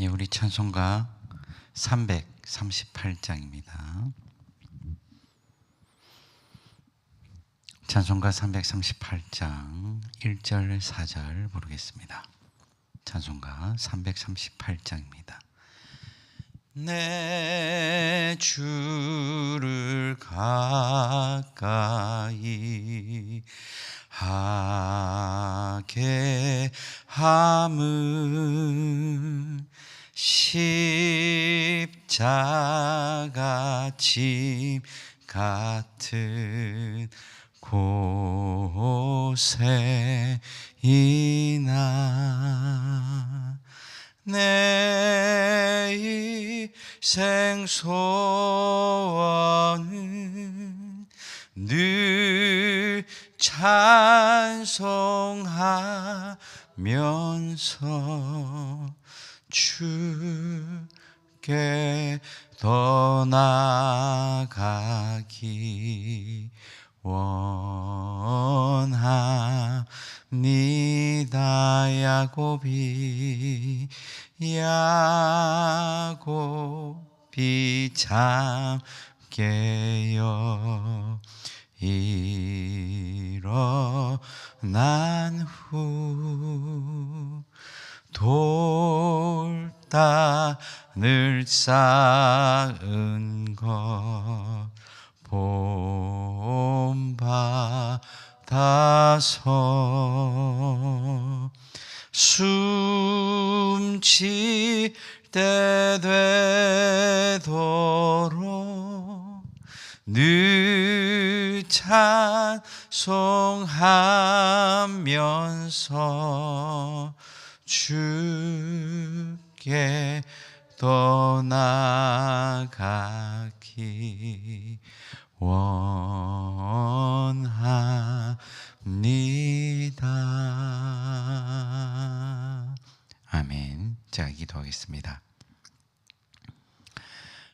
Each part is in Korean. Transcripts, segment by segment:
예, 우리 찬송가 338장입니다. 찬송가 338장 1절 4절 부르겠습니다. 찬송가 338장입니다. 내 주를 가까이 하게 함은 십자가 짐 같은 곳에 이나? 내 인생 소원은 늘 찬송하면서 주께 떠나가기 원합니다. 야곱이 야곱이 참게요 일어난 후 돌단을 쌓은 것 본받아서 숨질 때 되도록 늘 찬송하면서 주께 떠나가기 원합니다. 아멘. 자, 기도하겠습니다.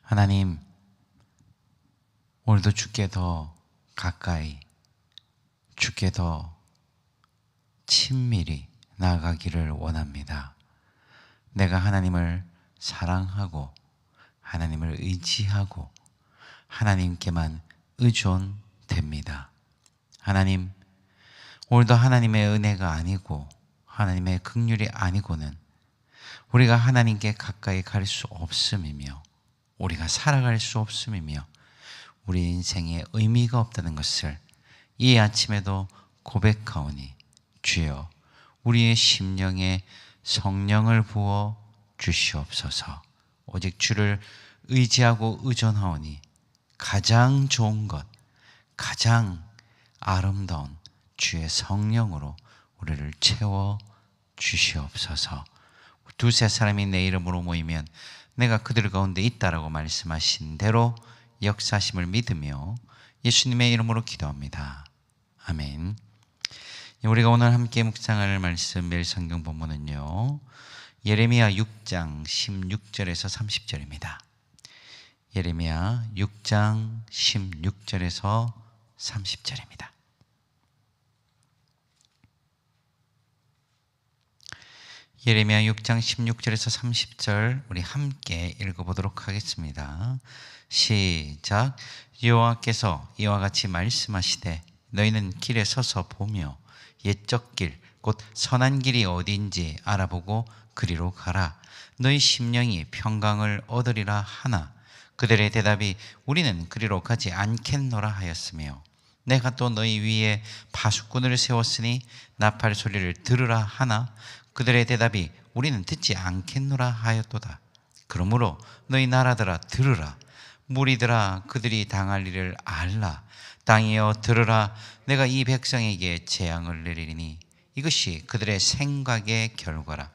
하나님, 오늘도 주께 더 가까이, 주께 더 친밀히 나아가기를 원합니다. 내가 하나님을 사랑하고, 하나님을 의지하고, 하나님께만 의존됩니다. 하나님, 오늘도 하나님의 은혜가 아니고, 하나님의 극률이 아니고는 우리가 하나님께 가까이 갈 수 없음이며, 우리가 살아갈 수 없음이며, 우리 인생에 의미가 없다는 것을 이 아침에도 고백하오니 주여 우리의 심령에 성령을 부어 주시옵소서. 오직 주를 의지하고 의존하오니 가장 좋은 것, 가장 아름다운 주의 성령으로 우리를 채워 주시옵소서. 두세 사람이 내 이름으로 모이면 내가 그들 가운데 있다라고 말씀하신 대로 역사심을 믿으며 예수님의 이름으로 기도합니다. 아멘. 우리가 오늘 함께 묵상할 말씀 매일 성경 본문은요. 예레미야 6장 16절에서 30절입니다. 예레미야 6장 16절에서 30절입니다. 예레미야 6장 16절에서 30절 우리 함께 읽어보도록 하겠습니다. 시작. 여호와께서 이와 같이 말씀하시되 너희는 길에 서서 보며 옛적 길, 곧 선한 길이 어디인지 알아보고 그리로 가라. 너희 심령이 평강을 얻으리라 하나 그들의 대답이 우리는 그리로 가지 않겠노라 하였으며 내가 또 너희 위에 파수꾼을 세웠으니 나팔 소리를 들으라 하나 그들의 대답이 우리는 듣지 않겠노라 하였도다. 그러므로 너희 나라들아 들으라. 무리들아 그들이 당할 일을 알라. 땅이여 들으라. 내가 이 백성에게 재앙을 내리니 이것이 그들의 생각의 결과라.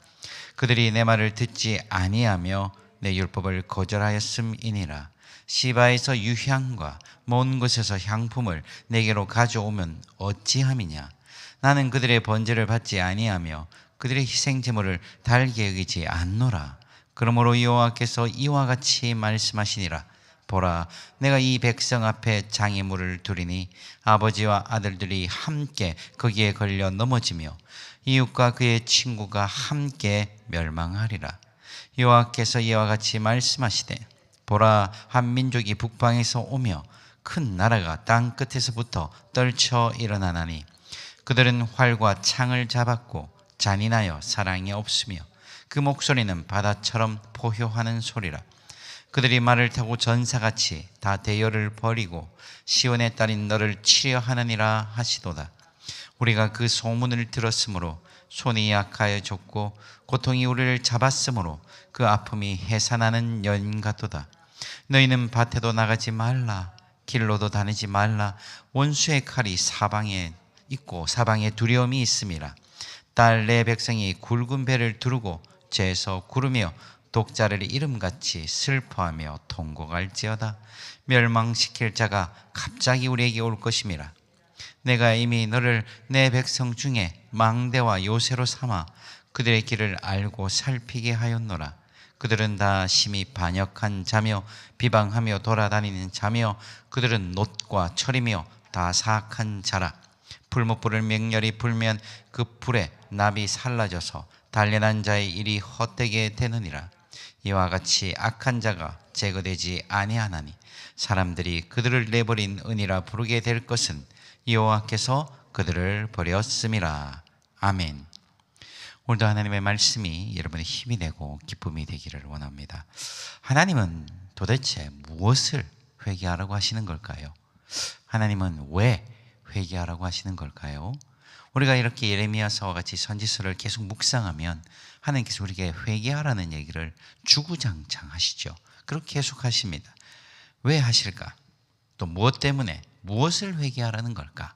그들이 내 말을 듣지 아니하며 내 율법을 거절하였음이니라. 시바에서 유향과 먼 곳에서 향품을 내게로 가져오면 어찌함이냐? 나는 그들의 번제를 받지 아니하며 그들의 희생 제물을 달게 여기지 않노라. 그러므로 여호와께서 이와 같이 말씀하시니라. 보라, 내가 이 백성 앞에 장애물을 두리니 아버지와 아들들이 함께 거기에 걸려 넘어지며 이웃과 그의 친구가 함께 멸망하리라. 여호와께서 이와 같이 말씀하시되 보라 한 민족이 북방에서 오며 큰 나라가 땅 끝에서부터 떨쳐 일어나나니 그들은 활과 창을 잡았고 잔인하여 사랑이 없으며 그 목소리는 바다처럼 포효하는 소리라 그들이 말을 타고 전사같이 다 대열을 버리고 시온의 딸인 너를 치려 하느니라 하시도다. 우리가 그 소문을 들었으므로 손이 약하여졌고 고통이 우리를 잡았으므로 그 아픔이 해산하는 연 같도다. 너희는 밭에도 나가지 말라 길로도 다니지 말라. 원수의 칼이 사방에 있고 사방에 두려움이 있음이라. 딸 내 백성이 굵은 배를 두르고 죄에서 구르며 독자를 이름같이 슬퍼하며 통곡할지어다. 멸망시킬 자가 갑자기 우리에게 올 것임이라. 내가 이미 너를 내 백성 중에 망대와 요새로 삼아 그들의 길을 알고 살피게 하였노라. 그들은 다 심히 반역한 자며 비방하며 돌아다니는 자며 그들은 놋과 철이며 다 사악한 자라. 불목불을 맹렬히 불면 그 불에 납이 살라져서 단련한 자의 일이 헛되게 되느니라 이와 같이 악한 자가 제거되지 아니하나니 사람들이 그들을 내버린 은이라 부르게 될 것은 여호와께서 그들을 버렸음이라 아멘. 오늘도 하나님의 말씀이 여러분의 힘이 되고 기쁨이 되기를 원합니다. 하나님은 도대체 무엇을 회개하라고 하시는 걸까요? 하나님은 왜 회개하라고 하시는 걸까요? 우리가 이렇게 예레미야서와 같이 선지서를 계속 묵상하면 하나님께서 우리에게 회개하라는 얘기를 주구장창 하시죠. 그렇게 계속 하십니다. 왜 하실까? 또 무엇 때문에 무엇을 회개하라는 걸까?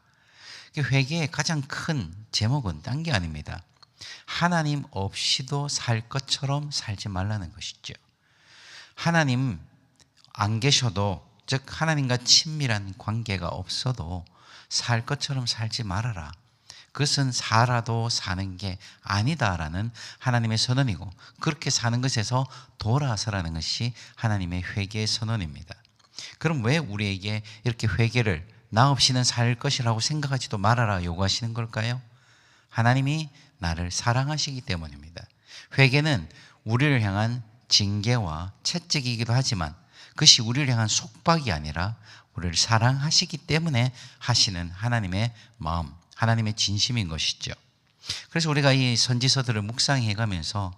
회개의 가장 큰 제목은 딴 게 아닙니다. 하나님 없이도 살 것처럼 살지 말라는 것이죠. 하나님 안 계셔도 즉 하나님과 친밀한 관계가 없어도 살 것처럼 살지 말아라. 그것은 살아도 사는 게 아니다라는 하나님의 선언이고 그렇게 사는 것에서 돌아서라는 것이 하나님의 회개의 선언입니다. 그럼 왜 우리에게 이렇게 회개를 나 없이는 살 것이라고 생각하지도 말아라 요구하시는 걸까요? 하나님이 나를 사랑하시기 때문입니다. 회개는 우리를 향한 징계와 채찍이기도 하지만 그것이 우리를 향한 속박이 아니라 우리를 사랑하시기 때문에 하시는 하나님의 마음, 하나님의 진심인 것이죠. 그래서 우리가 이 선지서들을 묵상해 가면서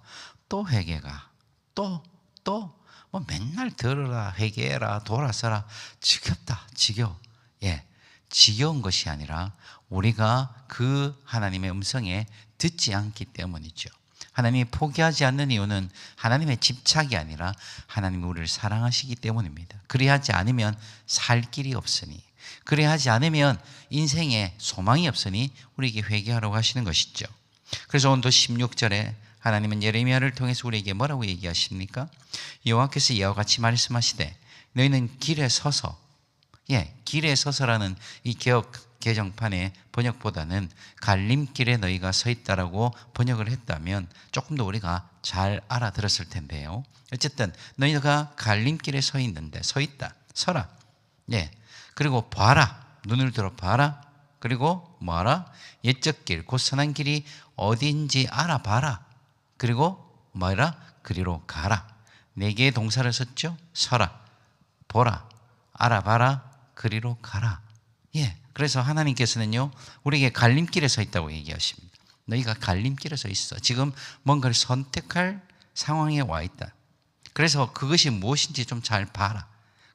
또 회개가 또 또 뭐 맨날 들어라 회개해라 돌아서라 지겹다 지겨 예 지겨운 것이 아니라 우리가 그 하나님의 음성에 듣지 않기 때문이죠. 하나님이 포기하지 않는 이유는 하나님의 집착이 아니라 하나님이 우리를 사랑하시기 때문입니다. 그리하지 않으면 살 길이 없으니 그리하지 않으면 인생에 소망이 없으니 우리에게 회개하라고 하시는 것이죠. 그래서 오늘도 16절에 하나님은 예레미야를 통해서 우리에게 뭐라고 얘기하십니까? 여호와께서 이와 같이 말씀하시되 너희는 길에 서서 예, 길에 서서라는 이 개혁 개정판의 번역보다는 갈림길에 너희가 서 있다라고 번역을 했다면 조금 더 우리가 잘 알아들었을 텐데요. 어쨌든 너희가 갈림길에 서 있는데 서 있다. 서라. 예. 그리고 봐라. 눈을 들어 봐라. 그리고 뭐하라? 옛적 길, 곧 선한 길이 어딘지 알아봐라. 그리고 뭐라? 그리로 가라. 네 개의 동사를 썼죠? 서라. 보라. 알아봐라. 그리로 가라. 예. 그래서 하나님께서는요, 우리에게 갈림길에 서 있다고 얘기하십니다. 너희가 갈림길에 서 있어. 지금 뭔가를 선택할 상황에 와 있다. 그래서 그것이 무엇인지 좀 잘 봐라.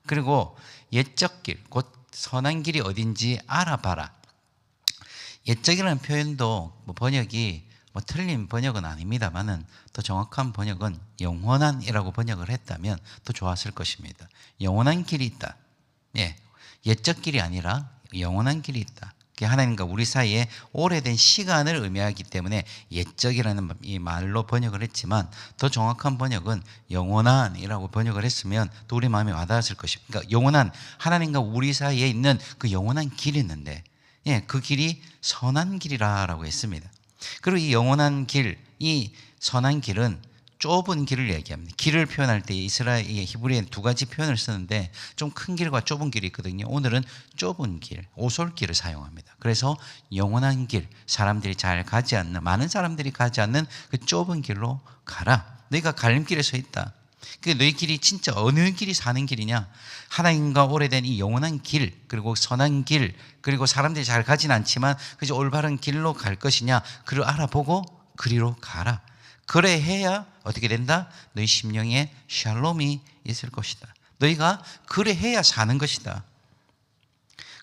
그리고 옛적 길, 곧 선한 길이 어딘지 알아봐라. 옛적이라는 표현도 뭐 번역이 뭐 틀린 번역은 아닙니다만은 더 정확한 번역은 영원한이라고 번역을 했다면 더 좋았을 것입니다. 영원한 길이 있다. 예. 옛적 길이 아니라 영원한 길이 있다. 하나님과 우리 사이에 오래된 시간을 의미하기 때문에 옛적이라는 이 말로 번역을 했지만 더 정확한 번역은 영원한이라고 번역을 했으면 또 우리 마음에 와닿았을 것입니다. 그러니까 영원한 하나님과 우리 사이에 있는 그 영원한 길이 있는데 예, 그 길이 선한 길이라라고 했습니다. 그리고 이 영원한 길, 이 선한 길은 좁은 길을 얘기합니다. 길을 표현할 때 이스라엘 히브리엔 두 가지 표현을 쓰는데 좀 큰 길과 좁은 길이 있거든요. 오늘은 좁은 길, 오솔길을 사용합니다. 그래서 영원한 길, 사람들이 잘 가지 않는 많은 사람들이 가지 않는 그 좁은 길로 가라. 너희가 갈림길에 서 있다. 그 너희 길이 진짜 어느 길이 사는 길이냐? 하나님과 오래된 이 영원한 길, 그리고 선한 길, 그리고 사람들이 잘 가진 않지만 그저 올바른 길로 갈 것이냐? 그를 알아보고 그리로 가라. 그래 해야 어떻게 된다? 너희 심령에 샬롬이 있을 것이다. 너희가 그래 해야 사는 것이다.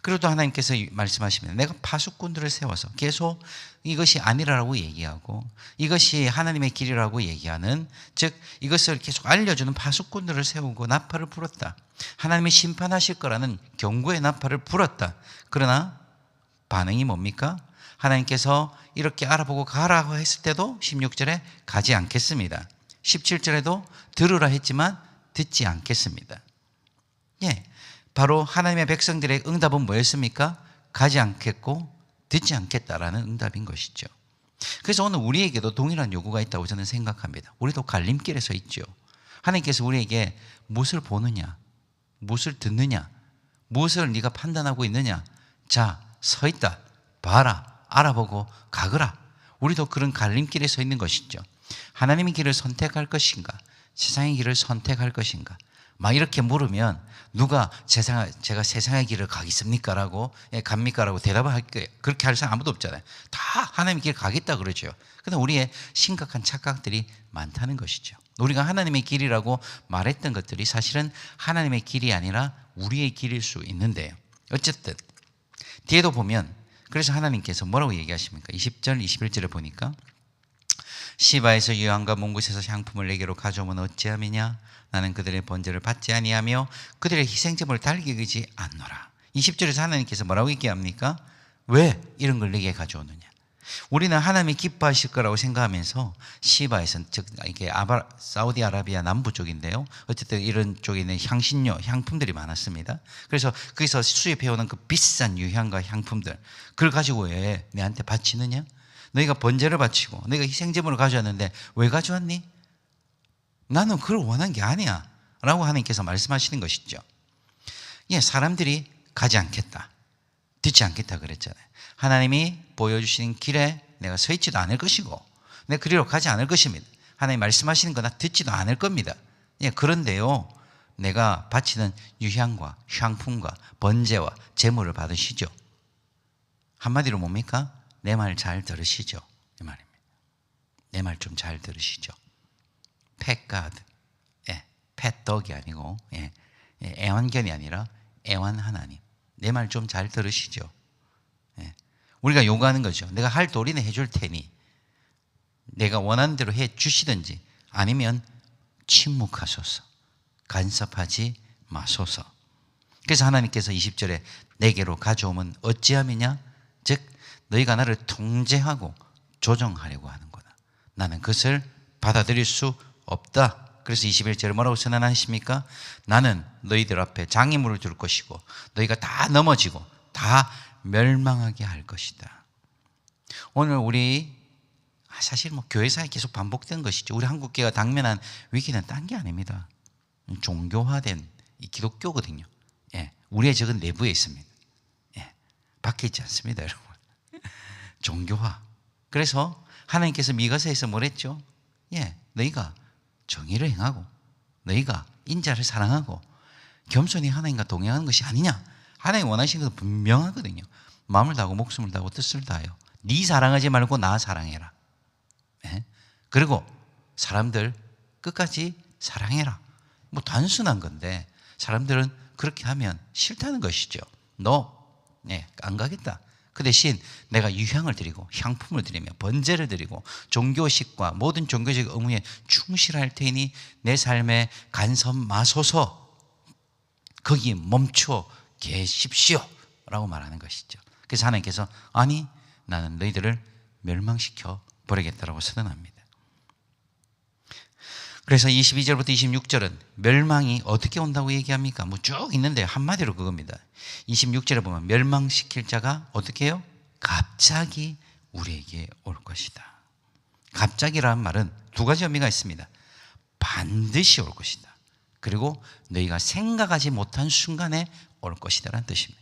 그리고 또 하나님께서 말씀하시면 내가 파수꾼들을 세워서 계속 이것이 아니라고 얘기하고 이것이 하나님의 길이라고 얘기하는 즉 이것을 계속 알려주는 파수꾼들을 세우고 나팔을 불었다. 하나님이 심판하실 거라는 경고의 나팔을 불었다. 그러나 반응이 뭡니까? 하나님께서 이렇게 알아보고 가라고 했을 때도 16절에 가지 않겠습니다. 17절에도 들으라 했지만 듣지 않겠습니다. 예. 바로 하나님의 백성들의 응답은 뭐였습니까? 가지 않겠고 듣지 않겠다라는 응답인 것이죠. 그래서 오늘 우리에게도 동일한 요구가 있다고 저는 생각합니다. 우리도 갈림길에 서 있죠. 하나님께서 우리에게 무엇을 보느냐, 무엇을 듣느냐, 무엇을 네가 판단하고 있느냐. 자, 서 있다. 봐라. 알아보고 가거라. 우리도 그런 갈림길에 서 있는 것이죠. 하나님의 길을 선택할 것인가? 세상의 길을 선택할 것인가? 막 이렇게 물으면 누가 세상, 제가 세상의 길을 가겠습니까? 라고, 예, 갑니까? 라고 대답을 할 거예요. 그렇게 할 사람 아무도 없잖아요. 다 하나님의 길 가겠다 그러죠. 근데 우리의 심각한 착각들이 많다는 것이죠. 우리가 하나님의 길이라고 말했던 것들이 사실은 하나님의 길이 아니라 우리의 길일 수 있는데요. 어쨌든, 뒤에도 보면, 그래서 하나님께서 뭐라고 얘기하십니까? 20절, 21절에 보니까, 시바에서 유황과 몽굿에서 향품을 내게로 가져오면 어찌함이냐? 나는 그들의 번제를 받지 아니하며 그들의 희생제물을 달기지 않노라. 20절에서 하나님께서 뭐라고 얘기합니까? 왜 이런 걸 내게 가져오느냐? 우리는 하나님이 기뻐하실 거라고 생각하면서 시바에서는 즉 이게 아바, 사우디아라비아 남부 쪽인데요. 어쨌든 이런 쪽에 있는 향신료, 향품들이 많았습니다. 그래서 거기서 수입해 오는 그 비싼 유향과 향품들 그걸 가지고 왜 내한테 바치느냐? 너희가 번제를 바치고 너희가 희생제물을 가져왔는데 왜 가져왔니? 나는 그걸 원한 게 아니야. 라고 하나님께서 말씀하시는 것이죠. 예, 사람들이 가지 않겠다. 듣지 않겠다 그랬잖아요. 하나님이 보여주신 길에 내가 서 있지도 않을 것이고, 내 그리로 가지 않을 것입니다. 하나님 말씀하시는 거나 듣지도 않을 겁니다. 예, 그런데요, 내가 바치는 유향과 향품과 번제와 제물을 받으시죠. 한마디로 뭡니까? 내 말 잘 들으시죠. 이 말입니다. 내 말 좀 잘 들으시죠. 펫가드, 예, 펫덕이 아니고 예, 예, 애완견이 아니라 애완 하나님. 내 말 좀 잘 들으시죠. 예, 우리가 요구하는 거죠. 내가 할 도리는 해줄 테니 내가 원하는 대로 해 주시든지 아니면 침묵하소서. 간섭하지 마소서. 그래서 하나님께서 20절에 내게로 가져오면 어찌함이냐? 즉 너희가 나를 통제하고 조정하려고 하는 거다. 나는 그것을 받아들일 수 없다. 그래서 21절에 뭐라고 선언하십니까? 나는 너희들 앞에 장애물을 둘 것이고 너희가 다 넘어지고 다 멸망하게 할 것이다. 오늘 우리 아, 사실 뭐 교회사에 계속 반복된 것이죠. 우리 한국교회가 당면한 위기는 딴 게 아닙니다. 종교화된 이 기독교거든요. 예, 우리의 적은 내부에 있습니다. 예, 밖에 있지 않습니다, 여러분. 종교화. 그래서 하나님께서 미가서에서 뭐랬죠? 예, 너희가 정의를 행하고 너희가 인자를 사랑하고 겸손히 하나님과 동행하는 것이 아니냐? 하나님 원하시는 것은 분명하거든요. 마음을 다하고 목숨을 다하고 뜻을 다하여 네 사랑하지 말고 나 사랑해라. 예? 그리고 사람들 끝까지 사랑해라. 뭐 단순한 건데 사람들은 그렇게 하면 싫다는 것이죠. 너, 예, 안 가겠다. 그 대신 내가 유향을 드리고 향품을 드리며 번제를 드리고 종교식과 모든 종교적 의무에 충실할 테니 내 삶에 간섭 마소서 거기 멈춰 계십시오 라고 말하는 것이죠. 그래서 하나님께서 아니 나는 너희들을 멸망시켜 버리겠다라고 선언합니다. 그래서 22절부터 26절은 멸망이 어떻게 온다고 얘기합니까? 뭐 쭉 있는데 한마디로 그겁니다. 26절에 보면 멸망시킬 자가 어떻게 해요? 갑자기 우리에게 올 것이다. 갑자기라는 말은 두 가지 의미가 있습니다. 반드시 올 것이다. 그리고 너희가 생각하지 못한 순간에 올 것이다라는 뜻입니다.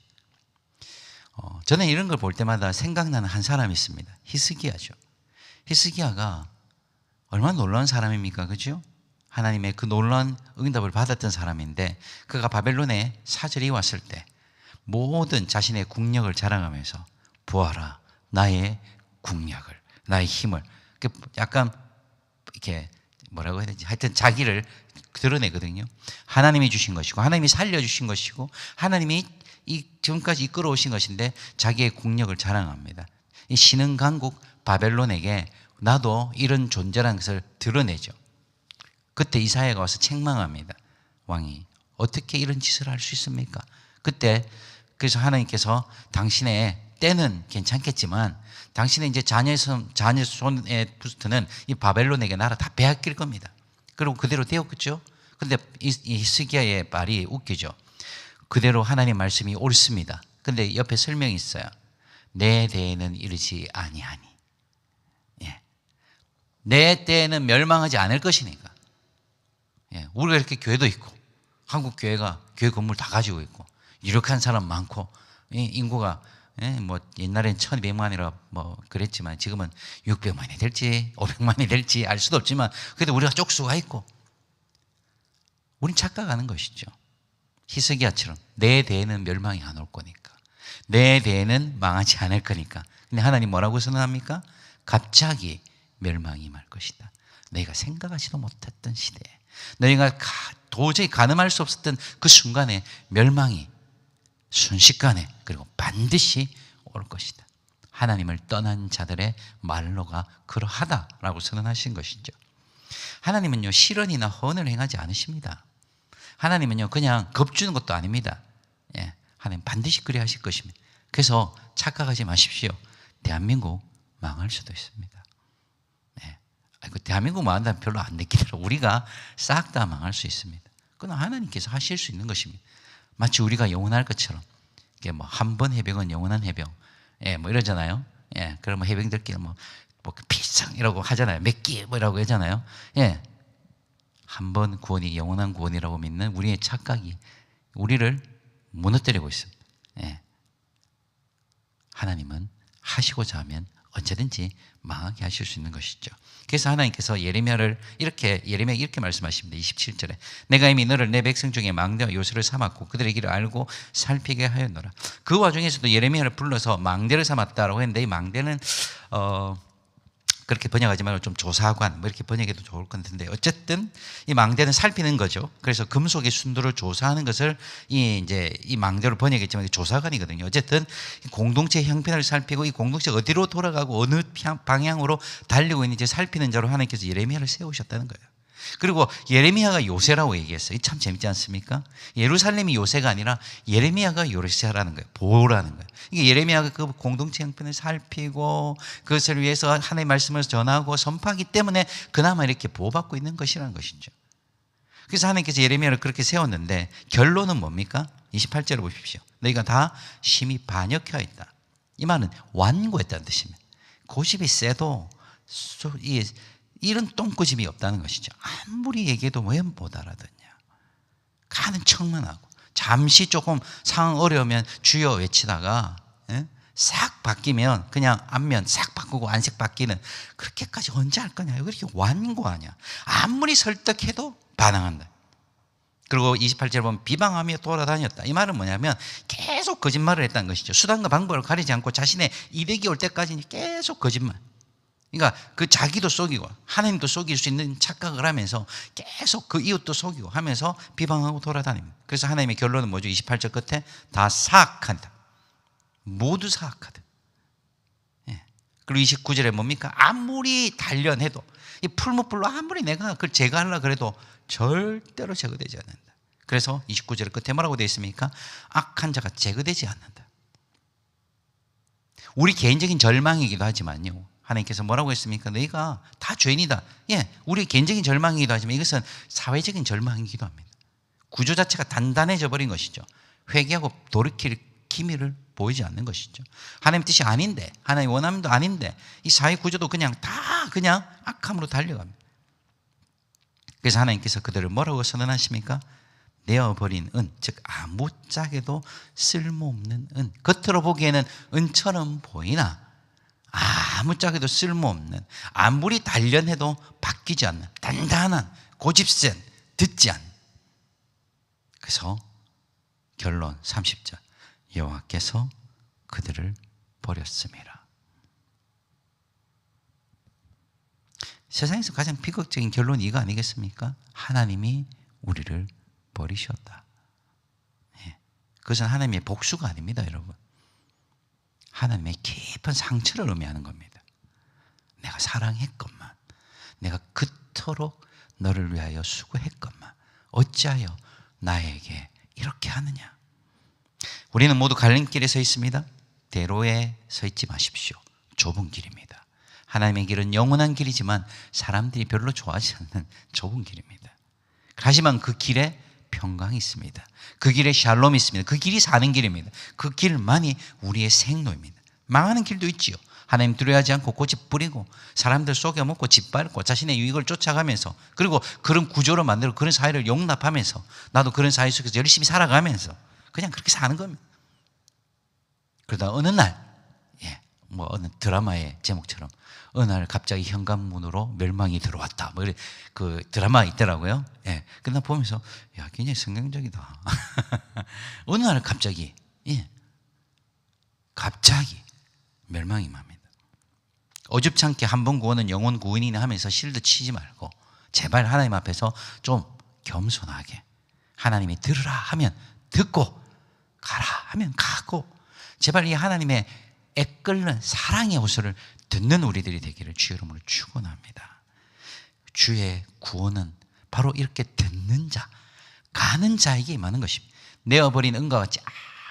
어, 저는 이런 걸 볼 때마다 생각나는 한 사람이 있습니다. 히스기야죠. 히스기야가 얼마나 놀라운 사람입니까? 그죠? 하나님의 그 놀라운 응답을 받았던 사람인데 그가 바벨론에 사절이 왔을 때 모든 자신의 국력을 자랑하면서 보아라 나의 국력을 나의 힘을 그 약간 이렇게 뭐라고 해야 되지? 하여튼 자기를 드러내거든요. 하나님이 주신 것이고 하나님이 살려주신 것이고 하나님이 이 지금까지 이끌어 오신 것인데 자기의 국력을 자랑합니다. 이 신흥 강국 바벨론에게 나도 이런 존재라는 것을 드러내죠 그때 이사야가 와서 책망합니다 왕이 어떻게 이런 짓을 할 수 있습니까 그때 그래서 하나님께서 당신의 때는 괜찮겠지만 당신의 이제 자녀 손, 자녀 손에 부스트는 이 바벨론에게 나라 다 빼앗길 겁니다. 그리고 그대로 되었겠죠. 근데 히스기야의 말이 웃기죠. 그대로 하나님 말씀이 옳습니다. 근데 옆에 설명이 있어요. 내 대에는 이르지 아니하니. 예. 내 때에는 멸망하지 않을 것이니까. 예. 우리가 이렇게 교회도 있고, 한국 교회가 교회 건물 다 가지고 있고, 유력한 사람 많고, 인구가 예, 뭐 옛날엔 1200만이라 뭐 그랬지만 지금은 600만이 될지 500만이 될지 알 수도 없지만 그래도 우리가 쪽수가 있고 우린 착각하는 것이죠. 히스기야처럼 내 대에는 멸망이 안 올 거니까 내 대에는 망하지 않을 거니까 근데 하나님 뭐라고 선언합니까? 갑자기 멸망이 말 것이다. 너희가 생각하지도 못했던 시대에 너희가 도저히 가늠할 수 없었던 그 순간에 멸망이 순식간에 그리고 반드시 올 것이다. 하나님을 떠난 자들의 말로가 그러하다라고 선언하신 것이죠. 하나님은요 실언이나 허언을 행하지 않으십니다. 하나님은요 그냥 겁주는 것도 아닙니다. 예, 하나님 반드시 그래 하실 것입니다. 그래서 착각하지 마십시오. 대한민국 망할 수도 있습니다. 예. 그 대한민국 망한다면 별로 안 느끼더라도 우리가 싹 다 망할 수 있습니다. 그건 하나님께서 하실 수 있는 것입니다. 마치 우리가 영원할 것처럼 이게 뭐 한 번 해병은 영원한 해병, 예, 뭐 이러잖아요. 예, 그러면 해병들끼리 뭐, 뭐 피상 이라고 하잖아요. 몇끼 뭐라고 하잖아요. 예, 한 번 구원이 영원한 구원이라고 믿는 우리의 착각이 우리를 무너뜨리고 있습니다. 예. 하나님은 하시고자 하면 언제든지 망하게 하실 수 있는 것이죠. 그래서 하나님께서 예레미야를 이렇게 예레미야 이렇게 말씀하십니다. 27절에 내가 이미 너를 내 백성 중에 망대와 요술을 삼았고 그들의 길을 알고 살피게 하였노라. 그 와중에서도 예레미야를 불러서 망대를 삼았다라고 했는데 이 망대는 어 그렇게 번역하지 말고 좀 조사관 뭐 이렇게 번역해도 좋을 것 같은데 어쨌든 이 망대는 살피는 거죠. 그래서 금속의 순도를 조사하는 것을 이 이제 이 망대로 번역했지만 조사관이거든요. 어쨌든 공동체 형편을 살피고 이 공동체 어디로 돌아가고 어느 방향으로 달리고 있는지 살피는 자로 하나님께서 예레미야를 세우셨다는 거예요. 그리고 예레미야가 요새라고 얘기했어요. 참 재밌지 않습니까? 예루살렘이 요새가 아니라 예레미야가 요새라는 거예요. 보호라는 거예요. 이게 예레미야가 그 공동체 형편을 살피고 그것을 위해서 하나님의 말씀을 전하고 선포하기 때문에 그나마 이렇게 보호받고 있는 것이라는 것이죠. 그래서 하나님께서 예레미야를 그렇게 세웠는데 결론은 뭡니까? 28절을 보십시오. 너희가 다 심히 반역하였다. 이 말은 완고했다는 뜻입니다. 고집이 세도 이 이런 똥꼬집이 없다는 것이죠. 아무리 얘기해도 왜 못 알아듣냐. 가는 척만 하고 잠시 조금 상황 어려우면 주여 외치다가 예? 싹 바뀌면 그냥 앞면 싹 바꾸고 안색 바뀌는 그렇게까지 언제 할 거냐. 왜 이렇게 완고하냐. 아무리 설득해도 반항한다. 그리고 28절 보면 비방하며 돌아다녔다. 이 말은 뭐냐면 계속 거짓말을 했다는 것이죠. 수단과 방법을 가리지 않고 자신의 이득이 올 때까지 계속 거짓말. 그러니까 그 자기도 속이고 하나님도 속일 수 있는 착각을 하면서 계속 그 이웃도 속이고 하면서 비방하고 돌아다닙니다. 그래서 하나님의 결론은 뭐죠? 28절 끝에 다 사악한다. 모두 사악하다. 예. 그리고 29절에 뭡니까? 아무리 단련해도 이 풀무불로 아무리 내가 그걸 제거하려 그래도 절대로 제거되지 않는다. 그래서 29절 끝에 뭐라고 되어 있습니까? 악한 자가 제거되지 않는다. 우리 개인적인 절망이기도 하지만요. 하나님께서 뭐라고 했습니까? 너희가 다 죄인이다. 예, 우리 개인적인 절망이기도 하지만 이것은 사회적인 절망이기도 합니다. 구조 자체가 단단해져 버린 것이죠. 회개하고 돌이킬 기미를 보이지 않는 것이죠. 하나님 뜻이 아닌데, 하나님 원함도 아닌데, 이 사회 구조도 그냥 다 그냥 악함으로 달려갑니다. 그래서 하나님께서 그들을 뭐라고 선언하십니까? 내어버린 은, 즉 아무짝에도 쓸모없는 은. 겉으로 보기에는 은처럼 보이나 아무짝에도 쓸모없는 아무리 단련해도 바뀌지 않는 단단한 고집센 듣지 않는 그래서 결론 30절 여호와께서 그들을 버렸습니다. 세상에서 가장 비극적인 결론이 이거 아니겠습니까? 하나님이 우리를 버리셨다. 예. 그것은 하나님의 복수가 아닙니다, 여러분. 하나님의 깊은 상처를 의미하는 겁니다. 내가 사랑했건만, 내가 그토록 너를 위하여 수고했건만, 어찌하여 나에게 이렇게 하느냐? 우리는 모두 갈림길에 서 있습니다. 대로에 서 있지 마십시오. 좁은 길입니다. 하나님의 길은 영원한 길이지만 사람들이 별로 좋아하지 않는 좁은 길입니다. 하지만 그 길에 평강이 있습니다. 그 길에 샬롬이 있습니다. 그 길이 사는 길입니다. 그 길만이 우리의 생로입니다. 망하는 길도 있지요. 하나님 두려워하지 않고 고집 부리고 사람들 속여먹고 짓밟고 자신의 유익을 쫓아가면서 그리고 그런 구조를 만들고 그런 사회를 용납하면서 나도 그런 사회 속에서 열심히 살아가면서 그냥 그렇게 사는 겁니다. 그러다 어느 날, 예, 뭐 어느 드라마의 제목처럼 어느 날 갑자기 현관문으로 멸망이 들어왔다. 뭐, 그 드라마 있더라고요. 예. 그나 보면서, 야, 굉장히 성경적이다. 어느 날 갑자기, 예. 갑자기 멸망이 맙니다. 어줍잖게 한 번 구원은 영원 구원이나 하면서 실드 치지 말고, 제발 하나님 앞에서 좀 겸손하게 하나님이 들으라 하면 듣고 가라 하면 가고 제발 이 하나님의 애끓는 사랑의 호소를 듣는 우리들이 되기를 주의 이름으로 축원합니다. 주의 구원은 바로 이렇게 듣는 자, 가는 자에게 임하는 것입니다. 내어버린 은과 같이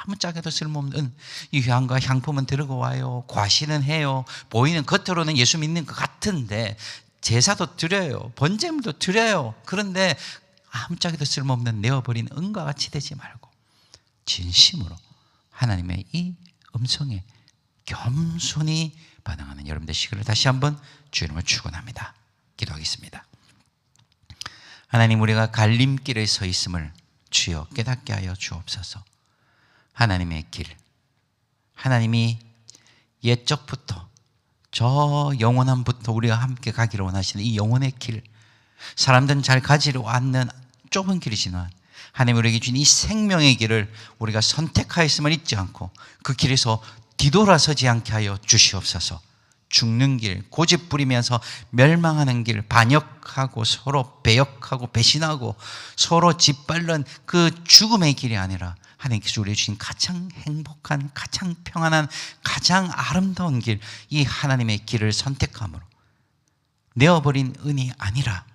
아무 짝에도 쓸모없는 은, 이 향과 향품은 들고 와요. 과시는 해요. 보이는 겉으로는 예수 믿는 것 같은데 제사도 드려요. 번제물도 드려요. 그런데 아무 짝에도 쓸모없는 내어버린 은과 같이 되지 말고 진심으로 하나님의 이 음성에 겸손히 반응하는 여러분들 시간을 다시 한번 주님을 축원합니다. 기도하겠습니다. 하나님 우리가 갈림길에 서 있음을 주여 깨닫게 하여 주옵소서. 하나님의 길, 하나님이 옛적부터 저 영원함부터 우리가 함께 가기를 원하시는 이 영원의 길, 사람들은 잘 가지려 않는 좁은 길이지만 하나님 우리에게 주신 이 생명의 길을 우리가 선택하였음을 잊지 않고 그 길에서 뒤돌아서지 않게 하여 주시옵소서. 죽는 길, 고집 부리면서 멸망하는 길, 반역하고 서로 배역하고 배신하고 서로 짓밟는 그 죽음의 길이 아니라 하나님께서 우리에게 주신 가장 행복한, 가장 평안한, 가장 아름다운 길, 이 하나님의 길을 선택함으로 내어버린 은이 아니라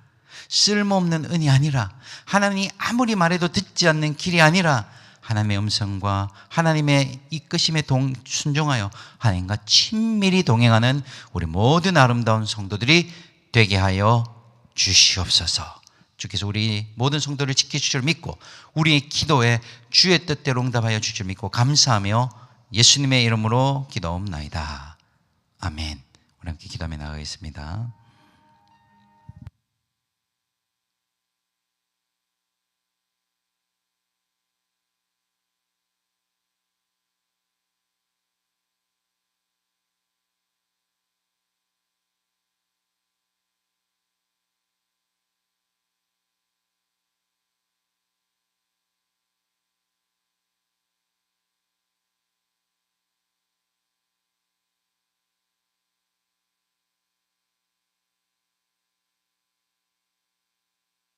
쓸모없는 은이 아니라 하나님이 아무리 말해도 듣지 않는 길이 아니라 하나님의 음성과 하나님의 이끄심에 동, 순종하여 하나님과 친밀히 동행하는 우리 모든 아름다운 성도들이 되게 하여 주시옵소서. 주께서 우리 모든 성도를 지키실 줄 믿고 우리의 기도에 주의 뜻대로 응답하여 주실 줄 믿고 감사하며 예수님의 이름으로 기도옵나이다. 아멘. 우리 함께 기도하며 나가겠습니다.